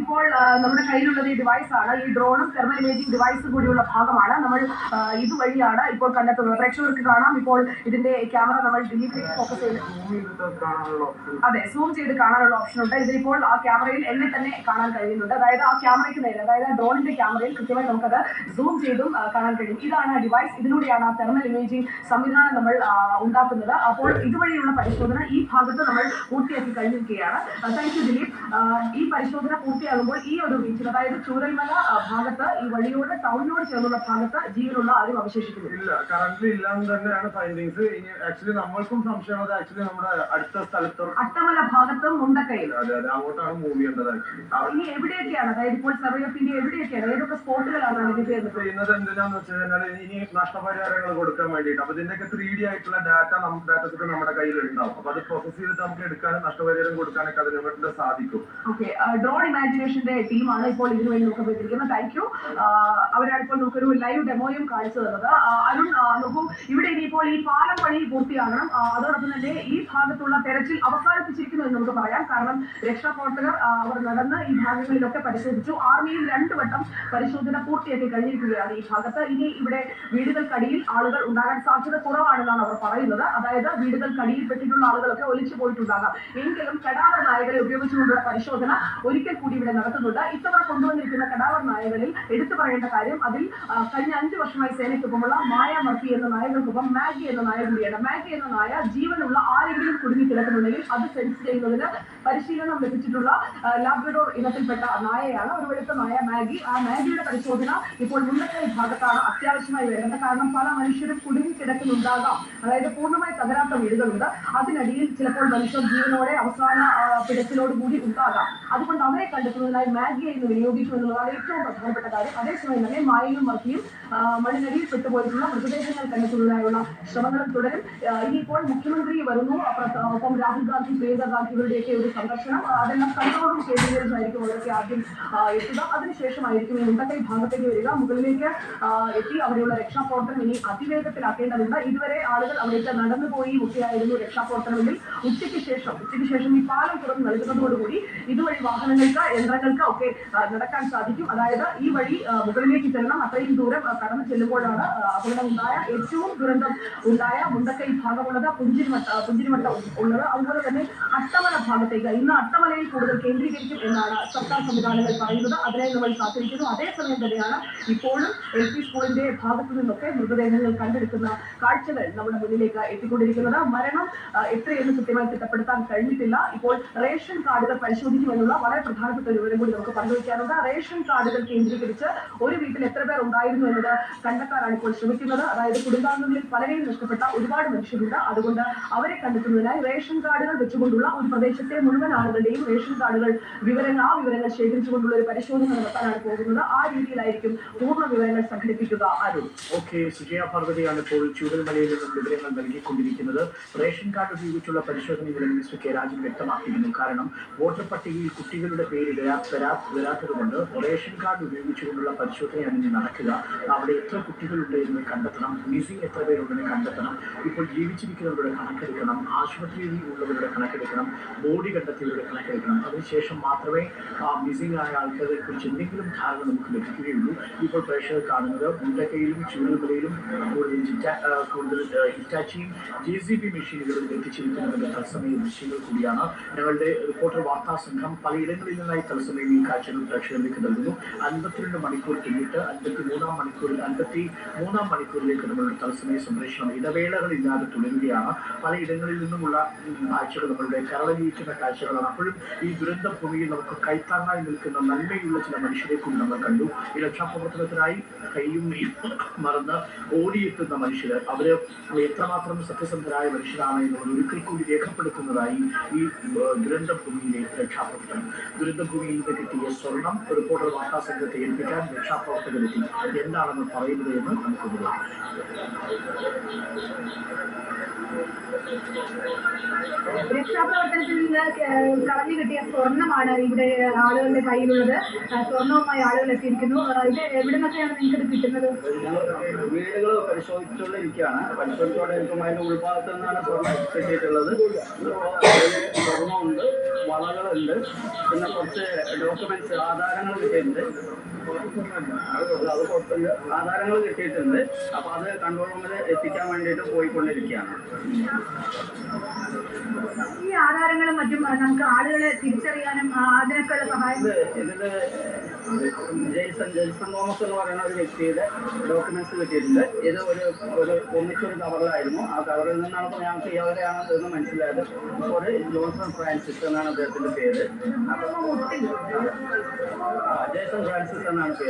ഇപ്പോൾ നമ്മുടെ കയ്യിലുള്ളത് ഈ ഡിവൈസ് ആണ്. ഈ ഡ്രോണും തെർമൽ ഇമേജിംഗ് ഡിവൈസ് കൂടിയുള്ള ഭാഗമാണ്. നമ്മൾ ഇതുവഴിയാണ് ഇപ്പോൾ കണ്ടെത്തുന്നത്. പ്രേക്ഷകർക്ക് കാണാം. ഇപ്പോൾ ഇതിന്റെ ക്യാമറ നമ്മൾ ഡിലീറ്റിലേക്ക് ഫോക്കസ് ചെയ്ത്. അതെ സൂം ചെയ്ത് കാണാനുള്ള ഓപ്ഷൻ ഉണ്ട്. ഇതിലിപ്പോൾ ആ ക്യാമറയിൽ എന്നെ തന്നെ കാണാൻ കഴിയുന്നുണ്ട്. അതായത് ആ ക്യാമറയ്ക്ക് നേരെ അതായത് ഡ്രോണിന്റെ ക്യാമറയിൽ കൃത്യമായി നമുക്കത് സൂം ചെയ്തും കാണാൻ കഴിയും. ഇതാണ് ഡിവൈസ് ഇതിലൂടെയാണ് ആ തെർമൽ ഇമേജിംഗ് സംവിധാനം നമ്മൾ ഉണ്ടാക്കുന്നത്. അപ്പോൾ ഇതുവഴിയുള്ള പരിശോധന ഈ ഭാഗത്ത് നമ്മൾ പൂർത്തിയാക്കി കഴിഞ്ഞിരിക്കുകയാണ്. Thank you Dileep. ഈ പരിശോധന പൂർത്തിയാകുമ്പോൾ ഈ ഒരു ബീച്ചിൽ അതായത് ചൂരൽമല ഭാഗത്ത് ഈ വഴിയോട് ടൗണിനോട് ചേർന്നുള്ള ഭാഗത്ത് ജീവനുള്ള ആരും അവശേഷിക്കുന്നു. ഇല്ല കറന്റ് ഇല്ലാന്ന് തന്നെയാണ് ഫൈൻഡിങ്സ് ഇനി ആക്ച്വലി നമ്മൾക്കും സംശയമുള്ളത് ആക്ച്വലി നമ്മുടെ അടുത്ത സ്ഥലത്ത്. അട്ടമല ഭാഗത്തും മുണ്ടക്കയിൽ അതെ അതെ അങ്ങോട്ടാണ് മൂവ് ചെയ്യേണ്ടത് ആക്ച്വലി ഇനി എവിടെയൊക്കെയാണ്? അതായത് ഇപ്പോൾ സർവേ ഓഫ് ഇന്ത്യ എവിടെയൊക്കെയാണ്? ഏതൊക്കെ സ്പോട്ടുകളാണ് ചെയ്യുന്നത് എന്തിനാന്ന് വെച്ച് കഴിഞ്ഞാൽ ഇനി നഷ്ടപരിഹാരങ്ങൾ കൊടുക്കാൻ വേണ്ടിയിട്ട്. അപ്പൊ ഇതിന്റെയൊക്കെ ത്രീ ഡി ആയിട്ടുള്ള ഡാറ്റ ഡാറ്റ സെറ്റ് നമ്മുടെ കയ്യിൽ ഉണ്ടാവും അപ്പൊ അത് പ്രോസസ് ചെയ്തിട്ട് നമുക്ക് എടുക്കാനും നഷ്ടപരിഹാരം കൊടുക്കാനൊക്കെ അതിന് വേണ്ടി സാധിക്കും. ഓക്കെ ഡ്രോൺ ഇമാജിനേഷന്റെ ടീമാണ് ഇപ്പോൾ ഇതിനു വേണ്ടി നോക്കപ്പെട്ടിരിക്കുന്നത്. താങ്ക് യു അവരാണ് ഇപ്പോൾ നമുക്കൊരു ലൈവ് ഡെമോയും കാണിച്ചു തന്നത്. അരുൺ നോക്കൂ ഇവിടെ ഇനിയിപ്പോൾ ഈ പാലം പണി പൂർത്തിയാകണം. അതോടൊപ്പം തന്നെ ഈ ഭാഗത്തുള്ള തെരച്ചിൽ അവസാനിപ്പിച്ചിരിക്കുന്നു എന്ന് നമുക്ക് പറയാം. കാരണം രക്ഷാപ്രവർത്തകർ അവർ നടന്ന് ഈ ഭാഗങ്ങളിലൊക്കെ പരിശോധിച്ചു. ആർമിയിൽ രണ്ടു വട്ടം പരിശോധന പൂർത്തിയാക്കി കഴിഞ്ഞിരിക്കുകയാണ് ഈ ഭാഗത്ത്. ഇനി ഇവിടെ വീടുകൾക്കടിയിൽ ആളുകൾ ഉണ്ടാകാൻ സാധ്യത കുറവാണെന്നാണ് അവർ പറയുന്നത്. അതായത് വീടുകൾക്കടിയിൽ പെട്ടിട്ടുള്ള ആളുകളൊക്കെ ഒലിച്ചു പോയിട്ടുണ്ടാകാം. എങ്കിലും കടാവർ നായകളെ ഉപയോഗിച്ചുകൊണ്ടുള്ള പരിശോധന ഒരിക്കൽ കൂടി ഇവിടെ നടത്തുന്നുണ്ട്. ഇത്തവണ കൊണ്ടുവന്നിരിക്കുന്ന കടാവർ നായകളിൽ എടുത്തു പറയേണ്ട കാര്യം അതിൽ കഴിഞ്ഞ അഞ്ചു വർഷമായി സേനയ്ക്കൊപ്പമുള്ള മായ മർഫി എന്ന നായകൾക്കൊപ്പം മാഗി എന്ന നായ കൂടിയാണ്. മാഗി എന്ന നായ ജീവനുള്ള ആരെങ്കിലും കുടുങ്ങി കിടക്കുന്നുണ്ടെങ്കിൽ അത് സെൻസ് ചെയ്യുന്നതിന് പരിശീലനം ലഭിച്ചിട്ടുള്ള ലാബ്രഡോർ ഇനത്തിൽപ്പെട്ട നായയാണ്. ഒരു വെളുത്ത നായ മാഗി. ആ മാഗിയുടെ പരിശോധന ഇപ്പോൾ മുണ്ടക്കൈ ഭാഗത്താണ് അത്യാവശ്യമായി വേണ്ടത് കാരണം പല മനുഷ്യരും കുടുങ്ങി കിടക്കുന്നുണ്ടാകാം. അതായത് പൂർണമായി തകരാത്ത വീടുകളുണ്ട്. അതിനടിയിൽ ചിലപ്പോൾ മനുഷ്യർ ജീവനോടെ അവസാന പിടത്തിലോട് കൂടി ഉണ്ടാകാം. അതുകൊണ്ട് അവരെ കണ്ടെത്തുന്നതിനായി മാഗിയെ ഇന്ന് വിനിയോഗിക്കും എന്നുള്ളതാണ് ഏറ്റവും പ്രധാനപ്പെട്ട കാര്യം. അതേസമയം തന്നെ മായയും മർത്തിയും മണ്ണിനടിയിൽ പെട്ടുപോയിട്ടുള്ള മൃതദേഹങ്ങൾ കണ്ടെത്തുന്നതിനായുള്ള ശ്രമങ്ങളും തുടരും. ഇനിയിപ്പോൾ മുഖ്യമന്ത്രി വരുന്നു. ഒപ്പം രാഹുൽ ഗാന്ധി പ്രിയങ്ക ഗാന്ധിയുടെയൊക്കെ ഒരു സന്ദർശനം. അതെല്ലാം കണ്ണോടും കേന്ദ്രീകരിച്ചായിരിക്കും അവരൊക്കെ ആദ്യം എത്തുക. അതിനുശേഷമായിരിക്കും ഈ മുണ്ടക്കൈ ഭാഗത്തേക്ക് വരിക. മുകളിലേക്ക് എത്തി അവിടെയുള്ള രക്ഷാപ്രവർത്തനം ഇനി അതിവേഗത്തിലാക്കേണ്ടതുണ്ട്. ഇതുവരെ ആളുകൾ അവിടേക്ക് നടന്നുപോയി ഒക്കെയായിരുന്നു രക്ഷാപ്രവർത്തനമെങ്കിൽ ഉച്ചയ്ക്ക് ശേഷം ഉച്ചയ്ക്ക് ശേഷം ഈ പാലം തുറന്ന് നൽകുന്നതോടുകൂടി ഇതുവഴി വാഹനങ്ങൾക്ക് യന്ത്രങ്ങൾക്ക് ഒക്കെ നടക്കാൻ സാധിക്കും. അതായത് ഈ വഴി മുകളിലേക്ക് ചെല്ലണം. അത്രയും ദൂരം കടന്നു ചെല്ലുമ്പോഴാണ് ആ, അപകടം ഉണ്ടായ ഏറ്റവും ദുരന്തം ഉണ്ടായ മുണ്ടക്കൈ ഭാഗമുള്ളത് പുഞ്ചിരിമട്ട പുഞ്ചിരിമട്ട ഉള്ളത്. അതുപോലെ തന്നെ അട്ടമല ഭാഗത്തേക്ക് ഇന്ന് അട്ടമലയിൽ കൂടുതൽ കേന്ദ്രീകരിക്കും എന്നാണ് സർക്കാർ സംവിധാനങ്ങൾ പറയുന്നത്. അതിനെ നമ്മൾ കാത്തിരിക്കുന്നു. അതേസമയം തന്നെയാണ് ഇപ്പോഴും എൽ പി സ്കൂളിന്റെ ഭാഗത്തു നിന്നൊക്കെ മൃതദേഹങ്ങൾ കണ്ടെടുക്കുന്ന കാഴ്ചകൾ നമ്മുടെ മുന്നിലേക്ക് എത്തിക്കൊണ്ടിരിക്കുന്നത്. മരണം എത്രയെന്ന് കൃത്യമായി തിട്ടപ്പെടുത്താൻ കഴിഞ്ഞിട്ടില്ല. ഇപ്പോൾ റേഷൻ കാർഡുകൾ പരിശോധിക്കുമെന്നുള്ള വളരെ പ്രധാനപ്പെട്ട ഒരു വിവരം കൂടി നമുക്ക് പങ്കുവയ്ക്കാനുണ്ട് റേഷൻ കാർഡുകൾ കേന്ദ്രീകരിച്ച് ഒരു വീട്ടിൽ എത്ര പേർ ഉണ്ടായിരുന്നു എന്നത് കണ്ടെത്താനാണ് ഇപ്പോൾ ശ്രമിക്കുന്നത്. അതായത് കുടുംബാംഗങ്ങളിൽ പലരെയും നഷ്ടപ്പെട്ട ഒരുപാട് മനുഷ്യരുണ്ട്. അതുകൊണ്ട് അവരെ കണ്ടെത്തുന്നതിനായി റേഷൻ കാർഡുകൾ വെച്ചുകൊണ്ടുള്ള ഒരു പ്രദേശത്തെ മുഴുവൻ ആളുകളുടെയും റേഷൻ കാർഡുകൾ വിവരങ്ങൾ ആ വിവരങ്ങൾ ശേഖരിച്ചുകൊണ്ടുള്ള ഒരു പരിശോധന നടത്താനാണ് പോകുന്നത്. ആ രീതിയിലായിരിക്കും പൂർണ വിവരങ്ങൾ സംഘടിപ്പിക്കുക. അരുൺ. ഓക്കെ സുജയ പാർവതിയാണ് ഇപ്പോൾ ചൂടൽമലയിൽ നിന്നും വിവരങ്ങൾ നൽകിക്കൊണ്ടിരിക്കുന്നത്. റേഷൻ കാർഡ് ഉപയോഗിച്ചുള്ള പരിശോധന മിനിസ്റ്റർ കെ രാജൻ വ്യക്തമാക്കിയിരുന്നു. കാരണം വോട്ടർ പട്ടികയിൽ കുട്ടികളുടെ പേര് വരാ വരാ വരാത്തത് കൊണ്ട് റേഷൻ കാർഡ് ഉപയോഗിച്ചുകൊണ്ടുള്ള പരിശോധനയാണ് ഇനി നടക്കുക. അവിടെ എത്ര കുട്ടികളുണ്ട് എന്ന് കണ്ടെത്തണം മിസിംഗ് എത്ര പേരുണ്ടെന്ന് കണ്ടെത്തണം ഇപ്പോൾ ജീവിച്ചിരിക്കുന്നവരുടെ കണക്കെടുക്കണം ആശുപത്രിയിൽ ഉള്ളവരുടെ കണക്കെടുക്കണം ബോഡി കണ്ടെത്തിയവരുടെ കണക്കെടുക്കണം. അതിനുശേഷം മാത്രമേ ആ മിസ്സിംഗ് ആയ ആൾക്കാരെ കുറിച്ച് എന്തെങ്കിലും ധാരണ നമുക്ക് ലഭിക്കുകയുള്ളൂ. ഇപ്പോൾ പ്രേക്ഷകർ കാണുന്നത് മുണ്ടക്കയിലും ചൂടുമലയിലും കൂടുതൽ കൂടുതൽ ഹിറ്റാച്ചിയും ജെ സി ബി മെഷീനുകളും എത്തിച്ചിരിക്കുന്നതിന്റെ തത്സമയ ദൃശ്യങ്ങൾ കൂടിയാണ്. ഞങ്ങളുടെ റിപ്പോർട്ടർ വാർത്താ സംഘം പലയിടങ്ങളിൽ നിന്നായി തത്സമയം ഈ കാഴ്ചകൾ പ്രേക്ഷകരിലേക്ക് നൽകുന്നു അൻപത്തിരണ്ട് മണിക്കൂർ പിന്നിട്ട് അൻപത്തി മൂന്നാം മണിക്കൂറിൽ അൻപത്തി മൂന്നാം മണിക്കൂറിലേക്ക് നമ്മളുടെ തത്സമയ സംപ്രേഷണം ഇടവേളകളില്ലാതെ തുടരുകയാണ്. പലയിടങ്ങളിൽ നിന്നുമുള്ള കാഴ്ചകൾ നമ്മളുടെ കരളലിയിക്കുന്ന കാഴ്ചകളാണ്. അപ്പോഴും ഈ ദുരന്ത ഭൂമിയിൽ നമുക്ക് കൈത്താങ്ങായി നിൽക്കുന്ന നന്മയുള്ള ചില മനുഷ്യരെ കൂടി നമ്മൾ കണ്ടു. ഈ രക്ഷാപ്രവർത്തനത്തിനായി കൈയും മറന്ന് ഓടിയെത്തുന്ന മനുഷ്യർ അവർ എത്രമാത്രം സത്യസന്ധരായ മനുഷ്യരാണ് എന്നുള്ളത് ഒരിക്കൽ കൂടി രേഖപ്പെടുത്തുന്നതായി ഈ ഏഹ്, ദുരന്ത ഭൂമിയിലെ രക്ഷാപ്രവർത്തനം. ദുരന്ത ഭൂമിയിൽ നിന്ന് കിട്ടിയ സ്വർണം റിപ്പോർട്ടർ വാർത്താ സംഘത്തെ ഏൽപ്പിക്കാൻ രക്ഷാപ്രവർത്തകരെത്തി. എന്താണെന്ന് പറയുന്നത് എന്ന് നമുക്ക് രക്ഷാപ്രവർത്തനത്തിൽ നിന്ന് കളഞ്ഞു കിട്ടിയ സ്വർണമാണ് ഇവിടെ ആളുകളുടെ കയ്യിലുള്ളത്. സ്വർണവുമായി ആളുകൾ എത്തിയിരിക്കുന്നു. ഇത് എവിടെ നിന്നൊക്കെയാണ് നിങ്ങൾക്ക് ഇത് കിട്ടുന്നത്? വീടുകൾ പരിശോധിച്ചുകൊണ്ടിരിക്കുകയാണ് പരിശോധിച്ചുകൊണ്ടിരിക്കുമ്പോൾ അതിന്റെ ഉൾഭാഗത്ത് നിന്നാണ് സ്വർണം കിട്ടിയിട്ടുള്ളത് സ്വർണമുണ്ട് വളകളുണ്ട് പിന്നെ കുറച്ച് ഡോക്യുമെന്റ്സ് ആധാരങ്ങൾ കിട്ടിയിട്ടുണ്ട്. ആധാരങ്ങൾ കിട്ടിയിട്ടുണ്ട്. അപ്പൊ അത് കൺട്രോൾ റൂമിൽ എത്തിക്കാൻ വേണ്ടിയിട്ട് പോയിക്കൊണ്ടിരിക്കുകയാണ്. ഈ ആധാരങ്ങളും മറ്റും നമുക്ക് ആളുകളെ തിരിച്ചറിയാനും അതിനൊക്കെയുള്ള സഹായം. ഇത് ഇതിൽ ജെയ്സൺ ജെയ്സൺ തോമസ് എന്ന് പറയുന്ന ഒരു വ്യക്തിയുടെ ഡോക്യുമെന്റ്സ് കിട്ടിയിട്ടുണ്ട്. ഇത് ഒരു ഒരു ഒന്നിച്ചൊരു കവറിലായിരുന്നു. ആ കവറിൽ നിന്നാണ് ഇപ്പോൾ ഞങ്ങൾക്ക് ഇയാളുടെയാണ് എന്ന് മനസ്സിലായത്. ഒരു ജോൺസൺ ഫ്രാൻസിസ് എന്നാണ് അദ്ദേഹത്തിന്റെ പേര്. അപ്പോൾ ജെയ്സൺ ഫ്രാൻസിസ് എന്നാണ് പേര്.